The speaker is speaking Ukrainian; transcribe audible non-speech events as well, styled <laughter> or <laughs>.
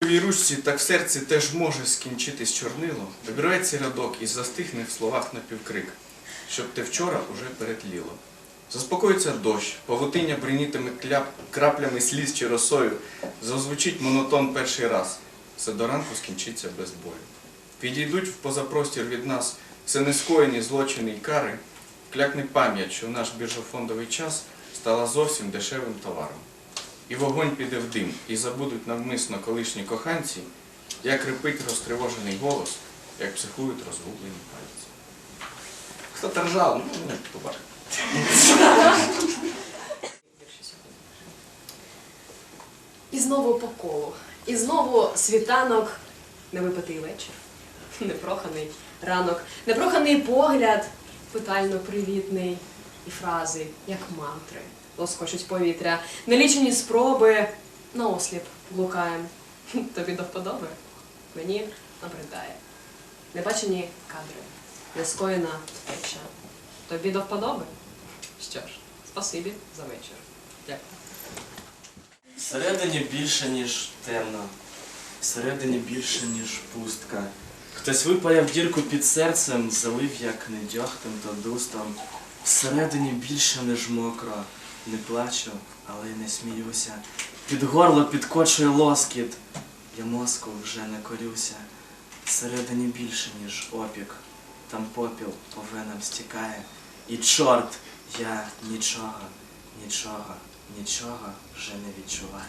В ручці так в серці теж може скінчитись чорнило. Вибирається рядок і застигне в словах напівкрик, щоб те вчора уже перетліло. Заспокоїться дощ, павутиння бринітиме краплями сліз чи росою, зазвучить монотон перший раз. Все до ранку скінчиться без бою. Підійдуть в позапростір від нас все нескоєні злочини й кари, клякне пам'ять, що наш біржофондовий час стала зовсім дешевим товаром. І вогонь піде в дим, і забудуть навмисно колишні коханці, як репить розтривожений голос, як психують розгублені пальці. Хто торжав, ну, не побачив. І знову по колу. І знову світанок, невипитий вечір, <laughs> непроханий ранок, непроханий погляд, питально привітний, і фрази, як мантри, лоскочуть повітря, нелічені спроби, наосліп блукаєм. Тобі до вподоби, мені набридає. Небачені кадри, нескоєна втеча. Тобі до вподоби? Що ж, спасибі за вечір. Дякую. Всередині більше, ніж темно, всередині більше, ніж пустка. Хтось випаяв дірку під серцем, залив як не дьогтем, то дустом. Всередині більше, ніж мокро. Не плачу, але й не сміюся. Під горло підкочує лоскіт. Я мозку вже не корюся. Всередині більше, ніж опік. Там попіл по венам стікає. І чорт, я нічого, нічого, нічого вже не відчуваю.